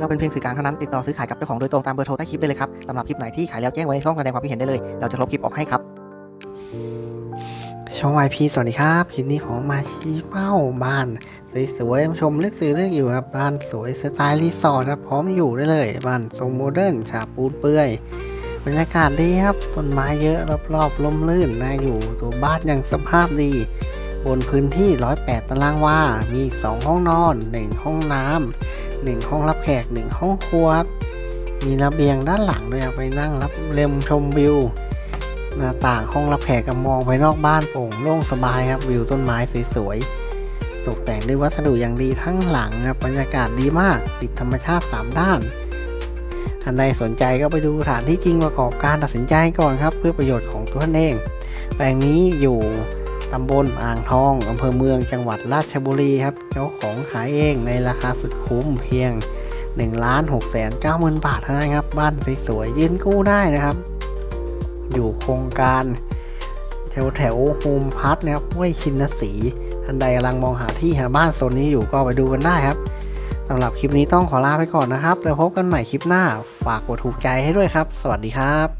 เราเป็นเพียงสื่อกลางเท่านั้นติดต่อซื้อขายกับเจ้าของโดยตรงตามเบอร์โทรใต้คลิปได้เลยครับสำหรับคลิปไหนที่ขายแล้วแจ้งไว้ในช่องแสดงความคิดเห็นได้เลย เราจะลบคลิปออกให้ครับ ช่องวายพีสวัสดีครับคลิปนี้ผมมาชี้เป้าบ้านสวยๆชมเลือกซื้อเลือกอยู่ครับบ้านสวยสไตล์รีสอร์ทครับพร้อมอยู่ได้เลยบ้านทรงโมเดิร์นฉาบปูนเปื่อยบรรยากาศดีครับต้นไม้เยอะรอบๆลมลื่นน่าอยู่ตัวบ้านยังสภาพดี บนพื้นที่ 108 ตารางวา มี 2 ห้องนอน 1 ห้องน้ำ 1 ห้องรับแขก 1 ห้องครัว มีระเบียงด้านหลังด้วยไปนั่งรับเล็มชมวิว หน้าต่างห้องรับแขกกับมองไปนอกบ้านโปร่งโล่งสบายครับ วิวต้นไม้สวยๆ ตกแต่งด้วยวัสดุอย่างดีทั้งหลังครับ บรรยากาศดีมาก ติดธรรมชาติ 3 ด้านท่านใดสนใจก็ไปดูสถานที่จริงประกอบการตัดสินใจก่อนครับ เพื่อประโยชน์ของตัวท่านเอง แปลงนี้อยู่ ตำบลอ่างทองอำเภอเมืองจังหวัดราชบุรีครับ เจ้าของขายเองในราคาสุดคุ้มเพียง1ล้าน6แสน9หมื่นบาทเท่านั้นครับ บ้านสวยๆยืนกู้ได้นะครับ อยู่โครงการแถวแถวโฮมพัทนะครับห้วยชินสีท่านใดกำลังมองหาที่หาบ้านโซนนี้อยู่ก็ไปดูกันได้ครับสำหรับคลิปนี้ต้องขอลาไปก่อนนะครับ แล้วพบกันใหม่คลิปหน้า ฝากกดถูกใจให้ด้วยครับ สวัสดีครับ